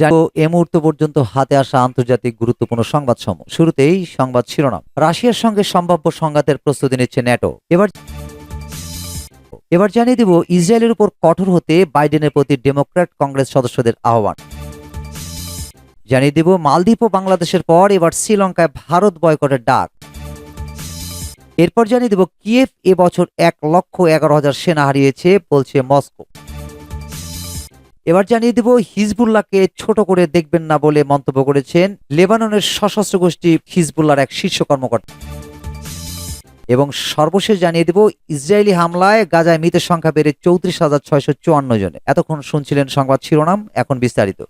জানো এ মুহূর্ত পর্যন্ত হাতে আসা আন্তর্জাতিক গুরুত্বপূর্ণ সংবাদ সমূহ শুরুতেই সংবাদ শিরোনাম। রাশিয়ার সঙ্গে সম্ভাব্য সংঘাতের প্রস্তুতি নিচ্ছে ন্যাটো। এবার এবার জানিয়ে দেব, ইসরায়েলের উপর কঠোর হতে বাইডেনের প্রতি ডেমোক্র্যাট কংগ্রেস সদস্যদের আহ্বান। জানিয়ে দেব, মালদ্বীপ ও বাংলাদেশের পর এবার শ্রীলঙ্কায় ভারত বয়কটের ডাক। এরপর জানিয়ে দেব, কিয়েভ এবছর এক লক্ষ এগারো হাজার সেনা হারিয়েছে, বলছে মস্কো। এবার জানিয়ে দেব, হিজবুল্লাহকে ছোট করে দেখবেন না বলে মন্তব্য করেছেন লেবাননের সশস্ত্র গোষ্ঠী হিজবুল্লার এক শীর্ষ কর্মকর্তা। এবং সর্বশেষ জানিয়ে দেব, ইসরায়েলি হামলায় গাজায় মৃতের সংখ্যা বেড়ে চৌত্রিশ হাজার ছয়শো চুয়ান্ন জনে এতক্ষণ শুনছিলেন সংবাদ শিরোনাম, এখন বিস্তারিত।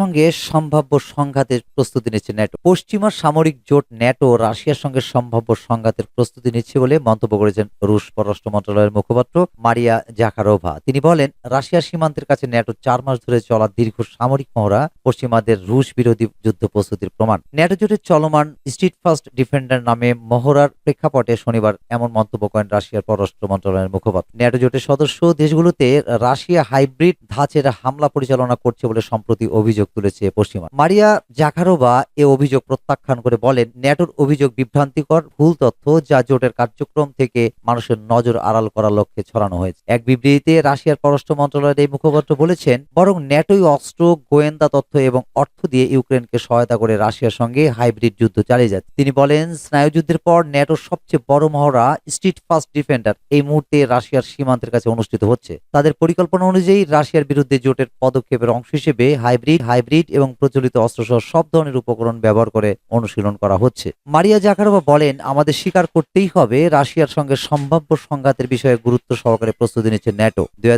সঙ্গে সম্ভাব্য সংঘাতের প্রস্তুতি নিচ্ছে ন্যাটো। পশ্চিমা সামরিক জোট ন্যাটো রাশিয়ার সঙ্গে সম্ভাব্য সংঘাতের প্রস্তুতি নিচ্ছে বলে মন্তব্য করেছেন রুশ পররাষ্ট্র মন্ত্রণালয়ের মুখপাত্র মারিয়া জাকারোভা তিনি বলেন, রাশিয়ার সীমান্তের কাছে ন্যাটো চার মাস ধরে চলা দীর্ঘ সামরিক মহড়া পশ্চিমাদের রুশ বিরোধী যুদ্ধ প্রস্তুতির প্রমাণ। ন্যাটো জোটের চলমান স্ট্রিট ফার্স্ট ডিফেন্ডার নামে মহড়ার প্রেক্ষাপটে শনিবার এমন মন্তব্য করেন রাশিয়ার পররাষ্ট্র মন্ত্রণালয়ের মুখপাত্র। ন্যাটো জোটের সদস্য দেশগুলোতে রাশিয়া হাইব্রিড ধাঁচের হামলা পরিচালনা করছে বলে সম্প্রতি অভিযোগ তুলেছে পশ্চিমা। মারিয়া জাকারোভা এ অভিযোগ প্রত্যাখ্যান করে বলেন, ন্যাটোর অভিযোগ বিভ্রান্তিকর, ভুল তথ্য যা জোটের কার্যক্রম থেকে মানুষের নজর আড়াল করার লক্ষ্যে ছড়ানো হয়েছে। এক বিবৃতিতে রাশিয়ার পররাষ্ট্র মন্ত্রণালয়ের এই মুখপাত্র বলেছেন, বরং ন্যাটোই অস্ত্র, গোয়েন্দা তথ্য এবং অর্থ দিয়ে ইউক্রেনকে সহায়তা করে রাশিয়ার সঙ্গে হাইব্রিড যুদ্ধ চালিয়ে যাচ্ছে। তিনি বলেন, স্নায়ুযুদ্ধের পর ন্যাটোর সবচেয়ে বড় মহড়া স্ট্রিট ফার্স্ট ডিফেন্ডার। এই মুহূর্তে রাশিয়ার সীমান্তের কাছে অনুষ্ঠিত হচ্ছে। তাদের পরিকল্পনা অনুযায়ী রাশিয়ার বিরুদ্ধে জোটের পদক্ষেপের অংশ হিসেবে হাইব্রিড হাইব্রিড এবং প্রচলিত অস্ত্রসহ সব ধরনের উপকরণ ব্যবহার করে অনুশীলন করা হচ্ছে। মারিয়া জাকারোভা বলেন, আমাদের স্বীকার করতেই হবে রাশিয়ার সঙ্গে সম্ভাব্য সংঘাতের বিষয়ে গুরুত্ব সহকারে প্রস্তুতি নিচ্ছে ন্যাটো। দুই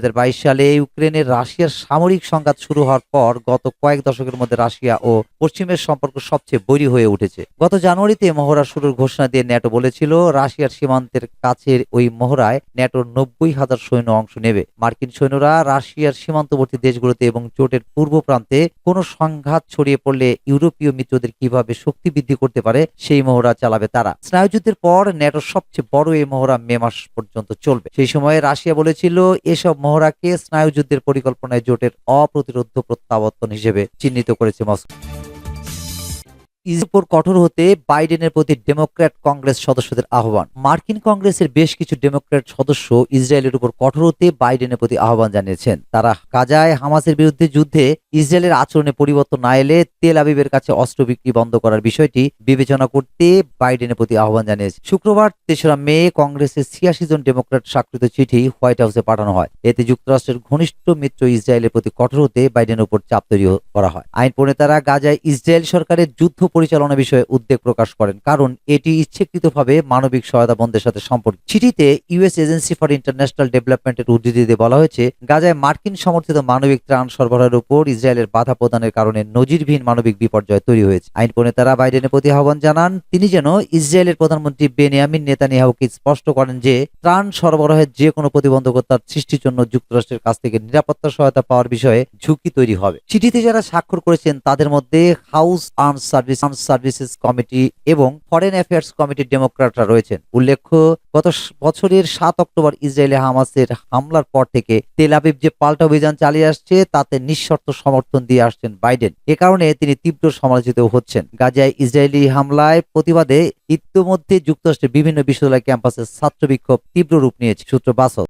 সালে ইউক্রেনের রাশিয়ার সামরিক সংঘাত শুরু হওয়ার পর গত কয়েক দশকের মধ্যে রাশিয়া ও পশ্চিমের সম্পর্ক সবচেয়ে বৈরী হয়ে উঠেছে। গত জানুয়ারিতে মহড়া শুরুর ঘোষণা দিয়ে ন্যাটো বলেছিল, রাশিয়ার সীমান্তের কাছের ওই মহড়ায় ন্যাটোর নব্বই হাজার সৈন্য অংশ নেবে। মার্কিন সৈন্যরা রাশিয়ার সীমান্তবর্তী দেশগুলোতে এবং জোটের পূর্ব প্রান্তে কোনো সংঘাত ছড়িয়ে পড়লে ইউরোপীয় মিত্রদের কীভাবে শক্তি বৃদ্ধি করতে পারে, সেই মহড়া চালাবে তারা। স্নায়ুযুদ্ধের পর ন্যাটোর সবচেয়ে বড় এই মহড়া মে মাস পর্যন্ত চলবে। সেই সময়ে রাশিয়া বলেছিল, এসব মহড়াকে স্নায়ুযুদ্ধের পরিকল্পনায় জোটের অপ্রতিরোধ প্রত্যাবর্তন হিসেবে চিহ্নিত করেছে মস্কো। ইসরায়েলের কঠোর হতে বাইডেনের প্রতি ডেমোক্র্যাট কংগ্রেস সদস্যদের আহ্বান। মার্কিন কংগ্রেসের বেশ কিছু ডেমোক্র্যাট সদস্য ইসরায়েলের উপর কঠোর হতে বাইডেনের প্রতি আহ্বান জানিয়েছেন। তারা গাজায় হামাসের বিরুদ্ধে যুদ্ধে ইসরায়েলের আচরণে পরিবর্তন না এলে তেল আবিবের কাছে অস্ত্র বিক্রি বন্ধ করার বিষয়টি বিবেচনা করতে বাইডেনের প্রতি আহ্বান জানিয়েছে। শুক্রবার তেসরা মে কংগ্রেসের ছিয়াশি জন ডেমোক্র্যাট স্বাক্ষরিত চিঠি হোয়াইট হাউসে পাঠানো হয়। এতে যুক্তরাষ্ট্রের ঘনিষ্ঠ মিত্র ইসরায়েলের প্রতি কঠোর হতে বাইডেনের উপর চাপ তৈরি করা হয়। আইন প্রণেতারা গাজায় ইসরায়েল সরকারের যুদ্ধ পরিচালনা বিষয়ে উদ্বেগ প্রকাশ করেন, কারণ এটি ইচ্ছাকৃতভাবে মানবিক সহায়তা বন্ধের সাথে সম্পর্ক চিঠিতে ইউএস এজেন্সি ফর ইন্টারন্যাশনাল ডেভেলপমেন্টের উদ্ধৃতি দিয়ে বলা হয়েছে, গাজায় মার্কিন সমর্থিত মানবিক ত্রাণ সরবরাহের উপর ইসরায়েলের বাধা প্রদানের কারণে নজিরবিহীন মানবিক বিপর্যয় তৈরি হয়েছে। আইন প্রণেতারা বাইডেনের প্রতি আহ্বান জানান, তিনি যেন ইসরায়েলের প্রধানমন্ত্রী বেনিয়ামিন নেতানিয়াহুকে স্পষ্ট করেন যে, ত্রাণ সরবরাহের যে কোনো প্রতিবন্ধকতার সৃষ্টির জন্য যুক্তরাষ্ট্রের কাছ থেকে নিরাপত্তা সহায়তা পাওয়ার বিষয়ে ঝুঁকি তৈরি হবে। চিঠিতে যারা স্বাক্ষর করেছেন, তাদের মধ্যে house arm service arm services committee এবং ফরেন অ্যাফেয়ার্স কমিটির ডেমোক্রাটরা রয়েছেন। উল্লেখ্য, গত বছরের সাত অক্টোবর ইসরায়েলে হামাসের হামলার পর থেকে তেল আবিব যে পাল্টা অভিযান চালিয়ে আসছে, তাতে নিঃশর্ত সমর্থন দিয়ে আসছেন বাইডেন। এ কারণে তিনি তীব্র সমালোচিত হচ্ছেন। গাজায় ইসরায়েলি হামলায় প্রতিবাদে ইতিমধ্যে যুক্তরাষ্ট্রের বিভিন্ন বিশ্ববিদ্যালয় ক্যাম্পাসের ছাত্র বিক্ষোভ তীব্র রূপ নিয়েছে, সূত্র বাসক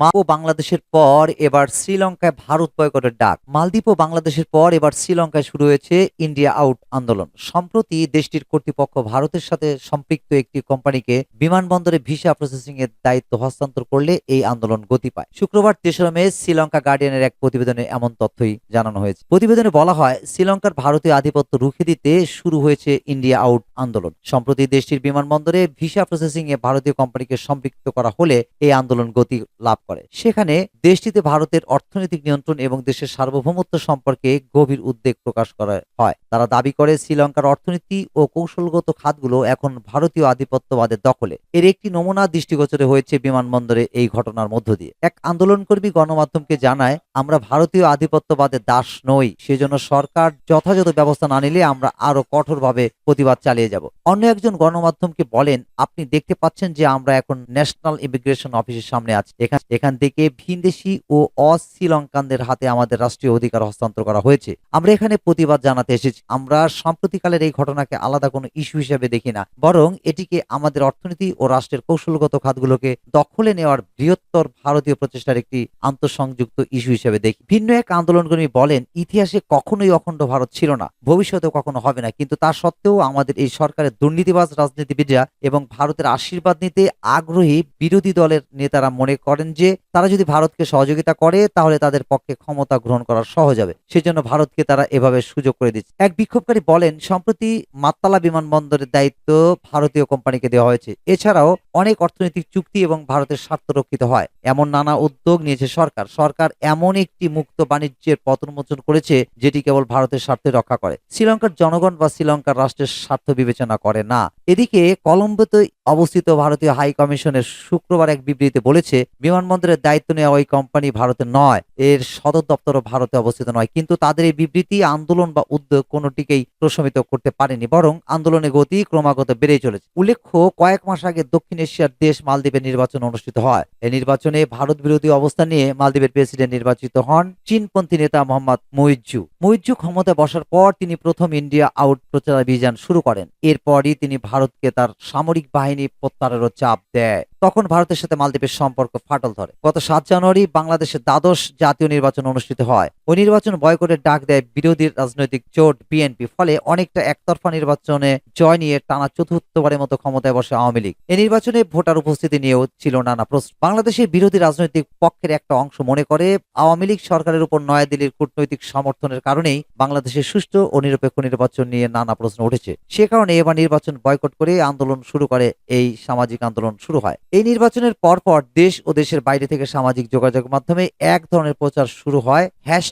মা ও বাংলাদেশের পর এবার শ্রীলঙ্কায় ভারত বয়কটের ডাক। মালদ্বীপ ও বাংলাদেশের পর এবার শ্রীলঙ্কায় শুরু হয়েছে ইন্ডিয়া আউট আন্দোলন। সম্প্রতি দেশটির কর্তৃপক্ষ ভারতের সাথে সম্পৃক্ত একটি কোম্পানিকে বিমানবন্দরে ভিসা প্রসেসিং এর দায়িত্ব হস্তান্তর করলে এই আন্দোলন গতি পায়। শুক্রবার তেসরা মে শ্রীলঙ্কা গার্ডিয়ানের এক প্রতিবেদনে এমন তথ্যই জানানো হয়েছে। প্রতিবেদনে বলা হয়, শ্রীলঙ্কার ভারতীয় আধিপত্য রুখে দিতে শুরু হয়েছে ইন্ডিয়া আউট আন্দোলন। সম্প্রতি দেশটির বিমানবন্দরে ভিসা প্রসেসিং এ ভারতীয় কোম্পানিকে সম্পৃক্ত করা হলে এই আন্দোলন গতি লাভ করে। সেখানে দেশটিতে ভারতের অর্থনৈতিক নিয়ন্ত্রণ এবং দেশের সার্বভৌমত্ব সম্পর্কে গভীর উদ্বেগ প্রকাশ করা হয়। তারা দাবি করে, শ্রীলঙ্কার অর্থনীতি ও কৌশলগত খাতগুলো এখন ভারতীয় আধিপত্যবাদের দখলে। এর একটি নমুনা দৃষ্টিগোচরে হয়েছে বিমানবন্দরে এই ঘটনার মধ্য দিয়ে। এক আন্দোলনকর্মী গণমাধ্যমকে জানায় আমরা ভারতীয় আধিপত্যবাদের দাস নই, সেজন্য সরকার যথাযথ ব্যবস্থা না নিলে আমরা আরও কঠোরভাবে প্রতিবাদ চালিয়ে যাব। অন্য একজন গণমাধ্যমকে বলেন, আপনি দেখতে পাচ্ছেন যে আমরা এখন ন্যাশনাল ইমিগ্রেশন অফিসের সামনে আছি। এখান থেকে ভিনদেশি ও অশ্রীলঙ্কানদের হাতে আমাদের রাষ্ট্রীয় অধিকার হস্তান্তর করা হয়েছে। আমরা এখানে প্রতিবাদ জানাতে এসেছি। আমরা সাম্প্রতিককালের এই ঘটনাকে আলাদা কোনো ইস্যু হিসেবে দেখি না। বরং এটিকে আমাদের অর্থনীতি ও রাষ্ট্রের কৌশলগত খাতগুলোকে দখলে নেওয়ার বৃহত্তর ভারতীয় প্রচেষ্টার একটি আন্তঃসংযুক্ত ইস্যু হিসেবে দেখি। ভিন্ন এক আন্দোলনকর্মী বলেন, ইতিহাসে কখনোই অখণ্ড ভারত ছিল না, ভবিষ্যতেও কখনো হবে না। কিন্তু তা সত্ত্বেও আমাদের এই সরকারের দুর্নীতিবাজ রাজনীতিবিদরা এবং ভারতের আশীর্বাদ নিতে আগ্রহী বিরোধী দলের নেতারা মনে করেন যে, তারা যদি ভারতকে সহযোগিতা করে, তাহলে তাদের পক্ষে ক্ষমতা গ্রহণ করা সহজ হবে। সেজন্য ভারতকে তারা এভাবে সুযোগ করে দিচ্ছে। এক বিক্ষোভকারী বলেন, সম্প্রতি মাত্তালা বিমানবন্দরের দায়িত্ব ভারতীয় কোম্পানিকে দেওয়া হয়েছে। এছাড়াও অনেক অর্থনৈতিক চুক্তি এবং ভারতের স্বার্থ রক্ষিত হয়। এমন নানা উদ্যোগ নিয়েছে সরকার। সরকার এমন একটি মুক্ত বাণিজ্যের পতনমোচন করেছে, যেটি কেবল ভারতের স্বার্থে রক্ষা করে। শ্রীলঙ্কার জনগণ বা শ্রীলঙ্কার রাষ্ট্রের স্বার্থ বিবেচনা করে না। এদিকে কলম্বোতে অবস্থিত ভারতীয় হাই কমিশনের শুক্রবার এক বিবৃতিতে বলেছে, বিমানবন্দরের দায়িত্ব নেওয়া ওই কোম্পানি ভারতে নয়, এর সদর দপ্তরও ভারতে অবস্থিত নয়। কিন্তু তাদের এই বিবৃতি, আন্দোলন বা উদ্যোগ কোনোটিকেই প্রশমিত করতে পারেনি, বরং আন্দোলনের গতি ক্রমাগত বেড়েই চলেছে। উল্লেখ্য, কয়েক মাস আগে দক্ষিণ এশিয়ার দেশ মালদ্বীপের নির্বাচন অনুষ্ঠিত হয়। এই নির্বাচনে ভারত বিরোধী অবস্থান নিয়ে মালদ্বীপের প্রেসিডেন্ট নির্বাচিত হন চীনপন্থী নেতা মোহাম্মদ মুইজ্জু। মুইজ্জু ক্ষমতা বসার পর তিনি প্রথম ইন্ডিয়া আউট প্রচার অভিযান শুরু করেন। এরপরই তিনি ভারতকে তার সামরিক বাহিনী প্রত্যাহারেরও চাপ দেয়। তখন ভারতের সাথে মালদ্বীপের সম্পর্ক ফাটল ধরে। গত সাত জানুয়ারি বাংলাদেশের দ্বাদশ জাতীয় নির্বাচন অনুষ্ঠিত হয়। ওই নির্বাচন বয়কটের ডাক দেয় বিরোধী রাজনৈতিক জোট বিএনপি, ফলে অনেকটা একতরফা নির্বাচনে জয় নিয়ে টানা চতুর্থবারের মতো ক্ষমতায় বসে আওয়ামী লীগ। এই নির্বাচনে ভোটার উপস্থিতি নিয়েও ছিল নানা প্রশ্ন। বাংলাদেশের বিরোধী রাজনৈতিক পক্ষের একটা অংশ মনে করে, আওয়ামী লীগ সরকারের উপর নয়াদিল্লির কূটনৈতিক সমর্থনের কারণেই বাংলাদেশের সুষ্ঠু ও নিরপেক্ষ নির্বাচন নিয়ে নানা প্রশ্ন উঠেছে। সে কারণে এবার নির্বাচন বয়কট করে আন্দোলন শুরু করে এই সামাজিক আন্দোলন শুরু হয়। এই নির্বাচনের পরপর দেশ ও দেশের বাইরে থেকে সামাজিক যোগাযোগ মাধ্যমে এক ধরনের প্রচার শুরু হয়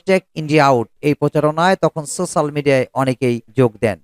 হ্যাশট্যাগ ইন্ডিয়া আউট এই প্রচারণায় তখন সোশ্যাল মিডিয়ায় অনেকেই যোগ দেন।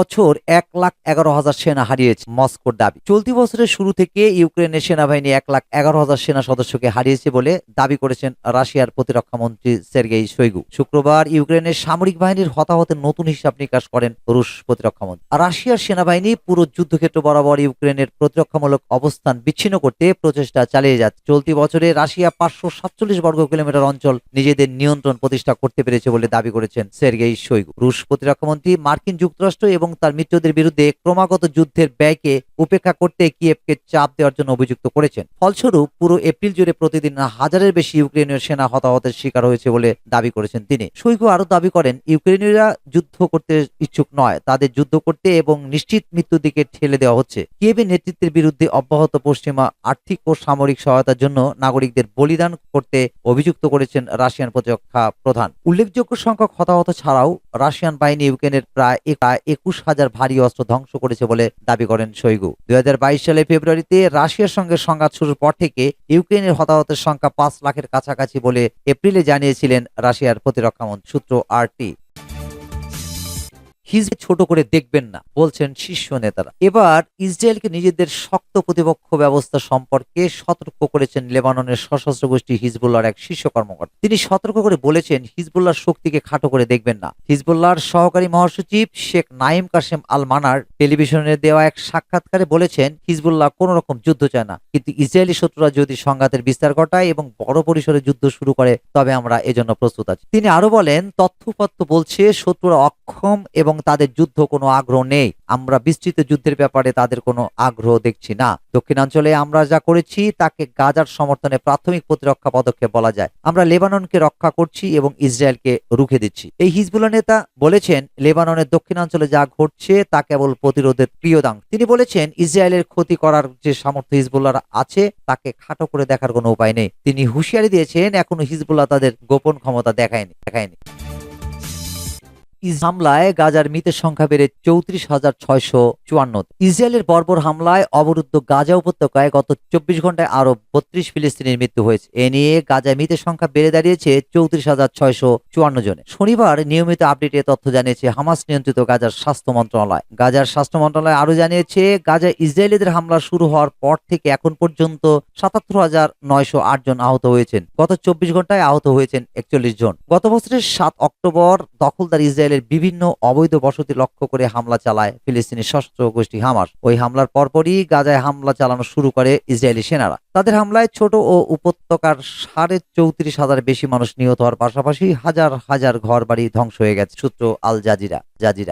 বছর এক লাখ এগারো হাজার সেনা হারিয়েছে মস্কোর দাবি। চলতি বছরের শুরু থেকে ইউক্রেনের সেনাবাহিনী এক লাখ এগারো হাজার সেনা সদস্যকে হারিয়েছে বলে দাবি করেছেন রাশিয়ার প্রতিরক্ষা মন্ত্রী সের্গেই শৈগু। শুক্রবার ইউক্রেনের সামরিক বাহিনীর হতাহতের নতুন হিসাব নিকাশ করেন রুশ প্রতিরক্ষা মন্ত্রী। রাশিয়ার সেনাবাহিনী পুরো যুদ্ধক্ষেত্র বরাবর ইউক্রেনের প্রতিরক্ষামূলক অবস্থান বিচ্ছিন্ন করতে প্রচেষ্টা চালিয়ে যাচ্ছে। চলতি বছরে রাশিয়া পাঁচশো সাতচল্লিশ বর্গ কিলোমিটার অঞ্চল নিজেদের নিয়ন্ত্রণ প্রতিষ্ঠা করতে পেরেছে বলে দাবি করেছেন সের্গেই শৈগু। রুশ প্রতিরক্ষামন্ত্রী মার্কিন যুক্তরাষ্ট্র এবং তার মিত্রদের বিরুদ্ধে ক্রমাগত যুদ্ধের ব্যয়কে উপেক্ষা করতে কিয়েভকে চাপ দেওয়ার জন্য অভিযুক্ত করেছেন। ফলস্বরূপ, পুরো এপ্রিল জুড়ে প্রতিদিন হাজারের বেশি ইউক্রেনীয় সেনা হতাহতের শিকার হয়েছে বলে দাবি করেছেন তিনি। শৈগু আরও দাবি করেন, ইউক্রেনীয়রা যুদ্ধ করতে ইচ্ছুক নয়, তাদের যুদ্ধ করতে এবং নিশ্চিত মৃত্যুর দিকে ঠেলে দেওয়া হচ্ছে। কিয়েভের নেতৃত্বের বিরুদ্ধে অব্যাহত পশ্চিমা আর্থিক ও সামরিক সহায়তার জন্য নাগরিকদের বলিদান করতে অভিযুক্ত করেছেন রাশিয়ান প্রতিরক্ষা প্রধান। উল্লেখযোগ্য সংখ্যক হতাহত ছাড়াও রাশিয়ান বাহিনী ইউক্রেনের প্রায় প্রায় একুশ হাজার ভারী অস্ত্র ধ্বংস করেছে বলে দাবি করেন শৈগু। দুই সালে ফেব্রুয়ারিতে রাশিয়ার সঙ্গে সংঘাত শুরুর পর থেকে ইউক্রেনের হতাহতের সংখ্যা পাঁচ লাখের কাছাকাছি বলে এপ্রিলে জানিয়েছিলেন রাশিয়ার প্রতিরক্ষামন্ত্রী সূত্র আরটি। হিজবে ছোট করে দেখবেন না, বলছেন শীর্ষ নেতারা। এবার ইসরায়েলকে নিজেদের শক্ত প্রতিপক্ষ ব্যবস্থা সম্পর্কে সতর্ক করেছেন লেবাননের সশস্ত্র গোষ্ঠী হিজবুল্লাহর এক শীর্ষ কর্মকর্তা। তিনি সতর্ক করে বলেছেন, হিজবুল্লাহর শক্তিকে খাটো করে দেখবেন না। হিজবুল্লাহর সহকারী মহাসচিব শেখ নাইম কাসেম আল মানার টেলিভিশনে দেওয়া এক সাক্ষাৎকারে বলেছেন, হিজবুল্লাহ কোন রকম যুদ্ধ চায় না। কিন্তু ইসরায়েলি শত্রুরা যদি সংঘাতের বিস্তার ঘটায় এবং বড় পরিসরে যুদ্ধ শুরু করে, তবে আমরা এজন্য প্রস্তুত আছি। তিনি আরও বলেন, তথ্যপত্র বলছে, শত্রুরা অক্ষম এবং তাদের যুদ্ধ কোনো আগ্রহ নেই। আমরা বিস্তৃত যুদ্ধের ব্যাপারে তাদের কোনো আগ্রহ দেখছি না। দক্ষিণাঞ্চলে আমরা যা করেছি, তাকে গাজার সমর্থনে প্রাথমিক প্রতিরক্ষা পদক্ষেপ বলা যায়। আমরা লেবাননকে রক্ষা করছি এবং ইসরায়েলকে রুখে দিচ্ছি। এই হিজবুল্লাহ নেতা বলেছেন, লেবাননের দক্ষিণাঞ্চলে যা ঘটছে, তা কেবল প্রতিরোধের প্রিয়দাং তিনি বলেছেন, ইসরায়েলের ক্ষতি করার যে সামর্থ্য হিজবুল্লাহর আছে, তাকে খাটো করে দেখার কোনো উপায় নেই। তিনি হুঁশিয়ারি দিয়েছেন, এখনও হিজবুল্লাহ তাদের গোপন ক্ষমতা দেখায়নি দেখায়নি। ইস হামলায় গাজার মৃতের সংখ্যা বেড়ে চৌত্রিশ হাজার ছয়শো চুয়ান্ন। ইসরায়েলের বর্বর হামলায় অবরুদ্ধ গাজা উপত্যকায় গত চব্বিশ ঘন্টায় আরও বত্রিশ ফিলিস্তিনির মৃত্যু হয়েছে। এ নিয়ে গাজায় মৃতের সংখ্যা বেড়ে দাঁড়িয়েছে চৌত্রিশ হাজার ছয়শো চুয়ান্ন জনে। শনিবার নিয়মিত আপডেটে তথ্য জানিয়েছে হামাস নিয়ন্ত্রিত গাজার স্বাস্থ্য মন্ত্রণালয়। গাজার স্বাস্থ্য মন্ত্রণালয় আরও জানিয়েছে, গাজায় ইসরায়েলিদের হামলা শুরু হওয়ার পর থেকে এখন পর্যন্ত সাতাত্তর হাজার নয়শো আট জন আহত হয়েছেন। গত চব্বিশ ঘন্টায় আহত হয়েছেন একচল্লিশ জন। গত বছরের সাত অক্টোবর দখলদার ইসরায়েলের বিভিন্ন অবৈধ বসতি লক্ষ্য করে হামলা চালায় ফিলিস্তিনি সশস্ত্র গোষ্ঠী হামাস। ওই হামলার পরপরই গাজায় হামলা চালানো শুরু করে ইসরায়েলি সেনারা। তাদের হামলায় ছোট ও উপত্যকার সাড়ে চৌত্রিশ হাজার বেশি মানুষ নিহত হওয়ার পাশাপাশি হাজার হাজার ঘর বাড়ি ধ্বংস হয়ে গেছে, সূত্র আল জাজিরা জাজিরা।